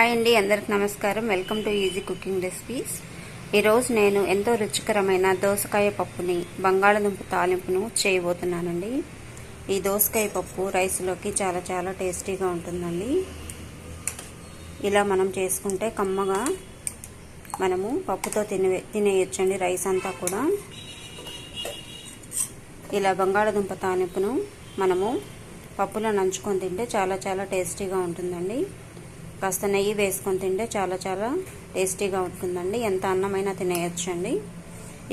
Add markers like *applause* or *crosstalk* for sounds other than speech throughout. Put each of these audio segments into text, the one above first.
Hi అండి అందరికి నమస్కారం. Welcome to easy cooking recipes. ఈరోజు నేను ఎంతో రుచికరమైన దోసకాయ పప్పుని బంగాళదుంప తాలింపును చేయబోతున్నానండి. ఈ దోసకాయ పప్పు రైస్లోకి చాలా చాలా టేస్టీగా ఉంటుందండి. ఇలా మనం చేసుకుంటే కమ్మగా మనము పప్పుతో తినే తినేయచ్చండి రైస్ అంతా కూడా. ఇలా బంగాళదుంప తాలింపును మనము పప్పులో నంచుకొని తింటే చాలా చాలా టేస్టీగా ఉంటుందండి. కాస్త నెయ్యి వేసుకొని తింటే చాలా చాలా టేస్టీగా ఉంటుందండి. ఎంత అన్నమైనా తినేయచ్చండి.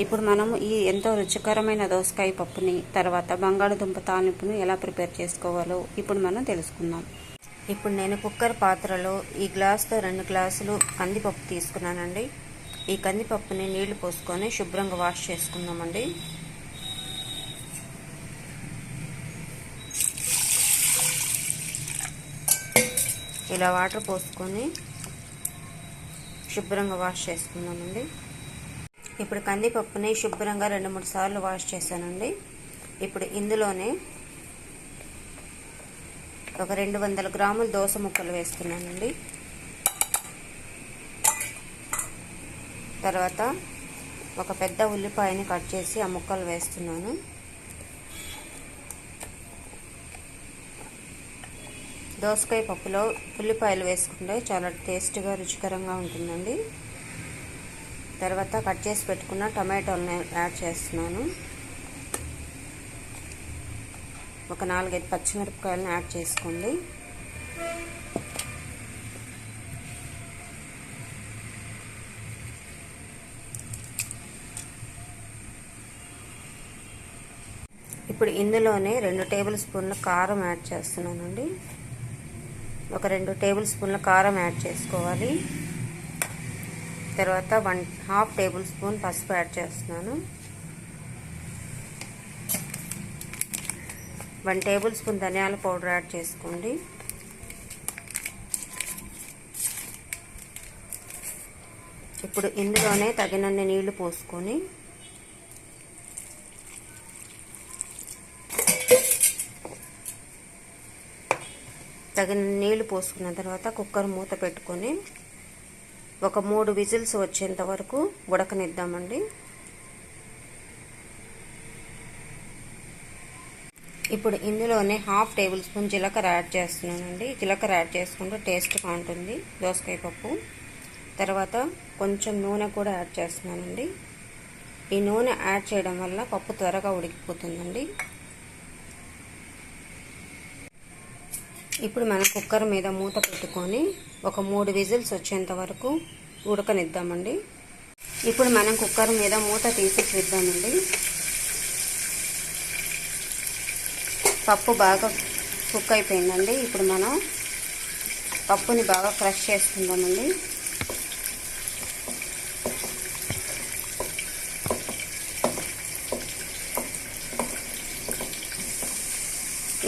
ఇప్పుడు మనము ఈ ఎంతో రుచికరమైన దోసకాయ పప్పుని తర్వాత బంగాళదుంప తాలింపును ఎలా ప్రిపేర్ చేసుకోవాలో ఇప్పుడు మనం తెలుసుకుందాం. ఇప్పుడు నేను కుక్కర్ పాత్రలో ఈ గ్లాస్తో రెండు గ్లాసులు కందిపప్పు తీసుకున్నానండి. ఈ కందిపప్పుని నీళ్ళు పోసుకొని శుభ్రంగా వాష్ చేసుకుందామండి. ఇలా వాటర్ పోసుకొని శుభ్రంగా వాష్ చేసుకుందామండి ఇప్పుడు కందిపప్పుని శుభ్రంగా రెండు మూడు సార్లు వాష్ చేశానండి. ఇప్పుడు ఇందులోనే ఒక రెండు వందల గ్రాముల దోస ముక్కలు వేస్తున్నానండి. తర్వాత ఒక పెద్ద ఉల్లిపాయని కట్ చేసి ఆ ముక్కలు వేస్తున్నాను. దోసకాయ పప్పులో ఉల్లిపాయలు వేసుకుంటే చాలా టేస్ట్గా రుచికరంగా ఉంటుందండి. తర్వాత కట్ చేసి పెట్టుకున్న టమాటోలను యాడ్ చేస్తున్నాను. ఒక నాలుగైదు పచ్చిమిరపకాయలను యాడ్ చేసుకోండి. ఇప్పుడు ఇందులోనే రెండు టేబుల్ స్పూన్ల కారం యాడ్ చేస్తున్నానండి. ఒక రెండు టేబుల్ స్పూన్ల కారం యాడ్ చేసుకోవాలి. తర్వాత వన్ హాఫ్ టేబుల్ స్పూన్ పసుపు యాడ్ చేస్తున్నాను. వన్ టేబుల్ స్పూన్ ధనియాల పౌడర్ యాడ్ చేసుకోండి. ఇప్పుడు ఇందులోనే తగినన్ని నీళ్ళు పోసుకొని తగిన నీళ్ళు పోసుకున్న తర్వాత కుక్కర్ మూత పెట్టుకొని ఒక మూడు విజిల్స్ వచ్చేంత వరకు ఉడకనిద్దామండి. ఇప్పుడు ఇందులోనే హాఫ్ టేబుల్ స్పూన్ జీలకర్ర యాడ్ చేస్తున్నానండి. జీలకర్ర యాడ్ చేసుకుంటే టేస్ట్గా ఉంటుంది దోసకాయ పప్పు. తర్వాత కొంచెం నూనె కూడా యాడ్ చేస్తున్నానండి. ఈ నూనె యాడ్ చేయడం వల్ల పప్పు త్వరగా ఉడికిపోతుందండి. ఇప్పుడు మనం కుక్కర్ మీద మూత పెట్టుకొని ఒక మూడు విజిల్స్ వచ్చేంత వరకు ఉడకనిద్దామండి. ఇప్పుడు మనం కుక్కర్ మీద మూత తీసి చూద్దామండి. పప్పు బాగా కుక్ అయిపోయిందండి. ఇప్పుడు మనం పప్పుని బాగా క్రష్ చేసుకుందామండి.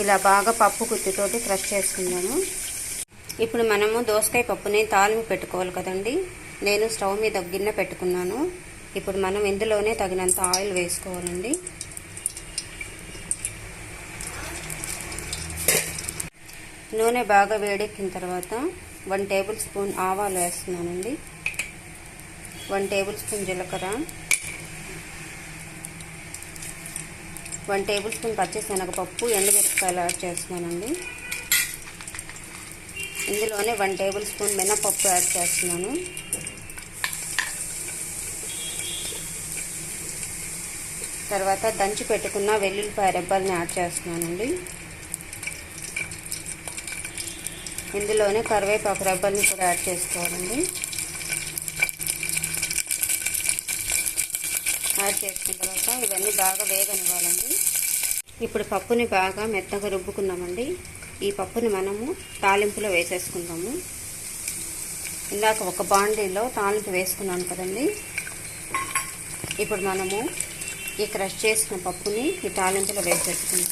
ఇలా బాగా పప్పు గుత్తితోటి క్రష్ చేసుకుందాము ఇప్పుడు మనము దోసకాయ పప్పుని తాలింపు పెట్టుకోవాలి కదండి. నేను స్టవ్ మీద గిన్నె పెట్టుకున్నాను. ఇప్పుడు మనం ఇందులోనే తగినంత ఆయిల్ వేసుకోవాలండి. నూనె బాగా వేడెక్కిన తర్వాత వన్ టేబుల్ స్పూన్ ఆవాలు వేస్తున్నానండి. వన్ టేబుల్ స్పూన్ జీలకర్ర. వన్ టేబుల్ స్పూన్ పచ్చిశనగపప్పు ఎండుమిరపకాయలు యాడ్ చేస్తున్నానండి. ఇందులోనే వన్ టేబుల్ స్పూన్ మినపప్పు యాడ్ చేస్తున్నాను. తర్వాత దంచి పెట్టుకున్న వెల్లుల్లిపాయ రెబ్బల్ని యాడ్ చేస్తున్నానండి. ఇందులోనే కరివేపాకు రెబ్బల్ని కూడా యాడ్ చేసుకోవాలండి. యాడ్ చేసుకున్న తర్వాత ఇవన్నీ బాగా వేగనివ్వాలండి. ఇప్పుడు పప్పుని బాగా మెత్తగా రుబ్బుకున్నామండి ఈ పప్పుని మనము తాలింపులో వేసేసుకుందాము. ఇందాక ఒక బాండీలో తాలింపు వేసుకున్నాను కదండి. ఇప్పుడు మనము ఈ క్రష్ చేసిన పప్పుని ఈ తాలింపులో వేసేసుకుందాం.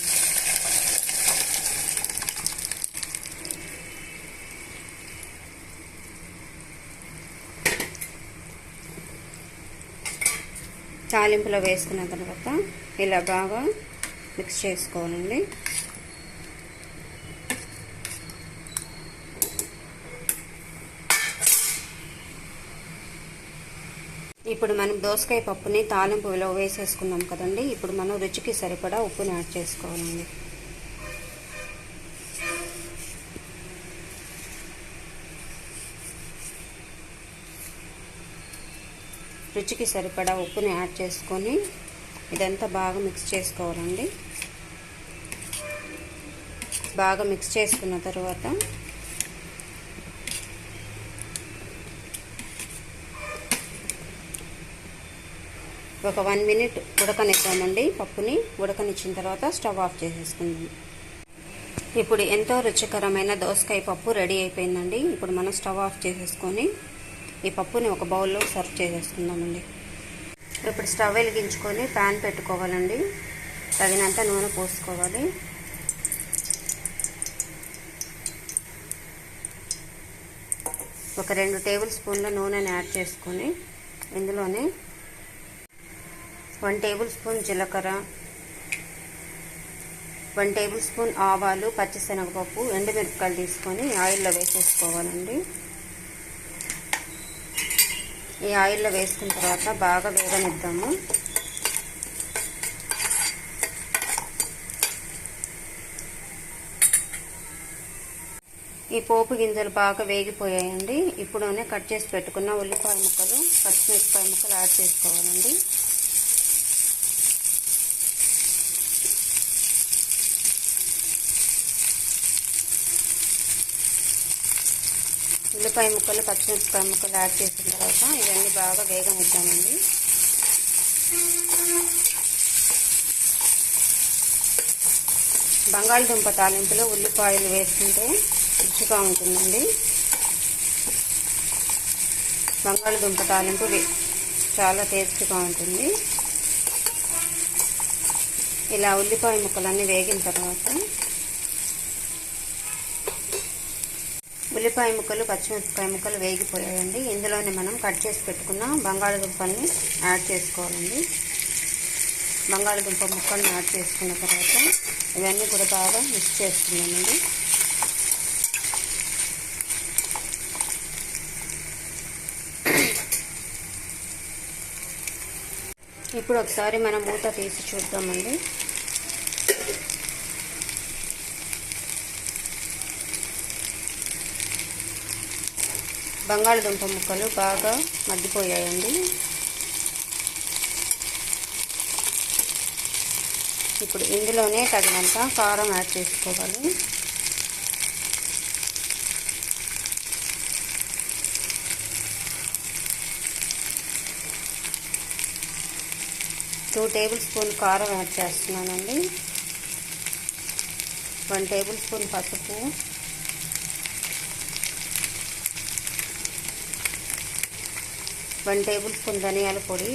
తాలింపులో వేసుకున్న తర్వాత ఇలా బాగా మిక్స్ చేసుకోవాలండి. ఇప్పుడు మనం దోసకాయ పప్పుని తాలింపులో వేసేసుకున్నాం కదండి. ఇప్పుడు మనం రుచికి సరిపడా ఉప్పుని యాడ్ చేసుకోవాలండి. రుచికి సరిపడా ఉప్పుని యాడ్ చేసుకొని ఇదంతా బాగా మిక్స్ చేసుకోవాలండి. బాగా మిక్స్ చేసుకున్న తర్వాత ఒక వన్ మినిట్ ఉడకనిస్తామండి పప్పుని. ఉడకనిచ్చిన తర్వాత స్టవ్ ఆఫ్ చేసేసుకుందాం. ఇప్పుడు ఎంతో రుచికరమైన దోసకాయ పప్పు రెడీ అయిపోయిందండి. ఇప్పుడు మనం స్టవ్ ఆఫ్ చేసేసుకొని ఈ పప్పుని ఒక బౌల్లో సర్వ్ చేసేసుకుందామండి. ఇప్పుడు స్టవ్ వెలిగించుకొని ప్యాన్ పెట్టుకోవాలండి. తగినంత నూనె పోసుకోవాలి. ఒక రెండు టేబుల్ స్పూన్ల నూనెని యాడ్ చేసుకొని ఇందులోనే వన్ టేబుల్ స్పూన్ జీలకర్ర వన్ టేబుల్ స్పూన్ ఆవాలు పచ్చిశనగపప్పు ఎండుమిరపకాయలు తీసుకొని ఆయిల్లో వేసేసుకోవాలండి. ఈ ఆయిల్లో వేసుకున్న తర్వాత బాగా వేగనిద్దాము. ఈ పోపు గింజలు బాగా వేగిపోయాయండి. ఇప్పుడునే కట్ చేసి పెట్టుకున్న ఉల్లిపాయ ముక్కలు పచ్చిమిరపకాయ ముక్కలు యాడ్ చేసుకోవాలండి. ఉల్లిపాయ ముక్కలు పచ్చిమిరపకాయ ముక్కలు యాడ్ చేసిన తర్వాత ఇవన్నీ బాగా వేగనిద్దామండి. బంగాళదుంప తాలింపులో ఉల్లిపాయలు వేసుకుంటే రుచిగా ఉంటుందండి. బంగాళదుంప తాలింపు చాలా టేస్ట్గా ఉంటుంది. ఇలా ఉల్లిపాయ ముక్కలన్నీ వేగిన తర్వాత ఉల్లిపాయ ముక్కలు పచ్చిమిరపకాయ ముక్కలు వేగిపోయాయండి. ఇందులోనే మనం కట్ చేసి పెట్టుకున్న బంగాళదుంపల్ని యాడ్ చేసుకోవాలండి. బంగాళదుంప ముక్కల్ని యాడ్ చేసుకున్న తర్వాత ఇవన్నీ కూడా బాగా మిక్స్ చేసుకున్నామండి. ఇప్పుడు ఒకసారి మనం మూత తీసి చూద్దామండి. బంగాళదుంప ముక్కలు బాగా మగ్గిపోయాయండి. ఇప్పుడు ఇందులోనే తగినంత కారం యాడ్ చేసుకోవాలి. టూ టేబుల్ స్పూన్ కారం యాడ్ చేస్తున్నానండి. వన్ టేబుల్ స్పూన్ పసుపు. వన్ టేబుల్ స్పూన్ ధనియాల పొడి.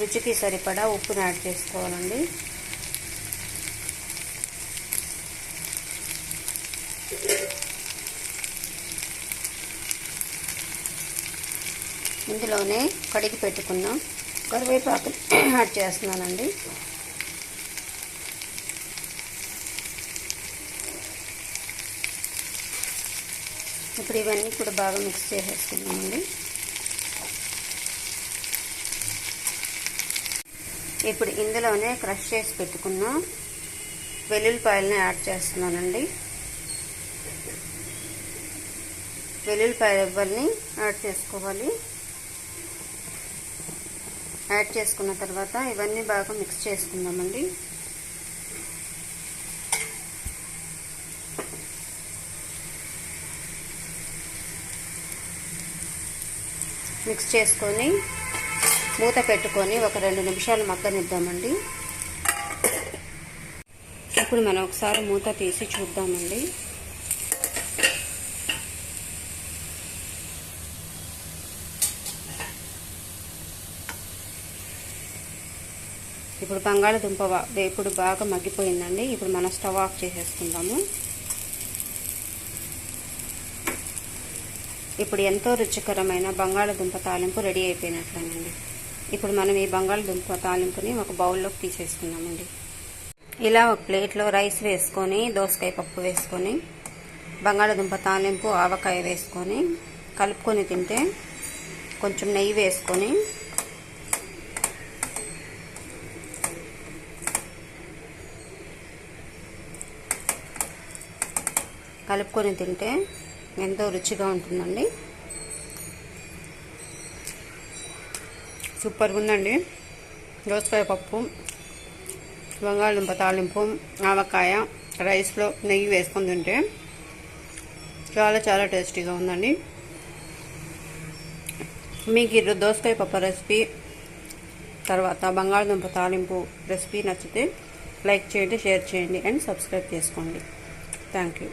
రుచికి సరిపడా ఉప్పుని యాడ్ చేసుకోవాలండి. ఇందులోనే కడిగి పెట్టుకున్నాం కరివేపాకు *clears throat* యాడ్ చేస్తున్నానండి. ఇప్పుడు ఇవన్నీ కూడా బాగా మిక్స్ చేసేసుకున్నామండి ఇప్పుడు ఇందులోనే క్రష్ చేసి పెట్టుకున్న. వెల్లుల్లిపాయలని యాడ్ చేస్తున్నానండి. వెల్లుల్లిపాయ రెబ్బల్ని యాడ్ చేసుకోవాలి. యాడ్ చేసుకున్న తర్వాత ఇవన్నీ బాగా మిక్స్ చేసుకుందామండి. మిక్స్ చేసుకొని మూత పెట్టుకొని ఒక రెండు నిమిషాలు మగ్గనిద్దామండి. ఇప్పుడు మనం ఒకసారి మూత తీసి చూద్దామండి. ఇప్పుడు బంగాళదుంప వేపుడు బాగా మగ్గిపోయిందండి. ఇప్పుడు మనం స్టవ్ ఆఫ్ చేసేసుకుందాము. ఇప్పుడు ఎంతో రుచికరమైన బంగాళదుంప తాలింపు రెడీ అయిపోయినట్లేనండి. ఇప్పుడు మనం ఈ బంగాళదుంప తాలింపుని ఒక బౌల్లోకి తీసేసుకున్నామండి ఇలా ఒక ప్లేట్లో రైస్ వేసుకొని దోసకాయ పప్పు వేసుకొని బంగాళదుంప తాలింపు ఆవకాయ వేసుకొని కలుపుకొని తింటే కొంచెం నెయ్యి వేసుకొని కలుపుకొని తింటే ఎంతో రుచిగా ఉంటుందండి. సూపర్గా ఉందండి. దోసకాయ పప్పు బంగాళదుంప తాలింపు ఆవకాయ రైస్లో నెయ్యి వేసుకొని తింటే చాలా చాలా టేస్టీగా ఉందండి. మీకు ఈ దోసకాయ పప్పు రెసిపీ తర్వాత బంగాళదుంప తాలింపు రెసిపీ నచ్చితే లైక్ చేయండి షేర్ చేయండి అండ్ సబ్స్క్రైబ్ చేసుకోండి. Thank you.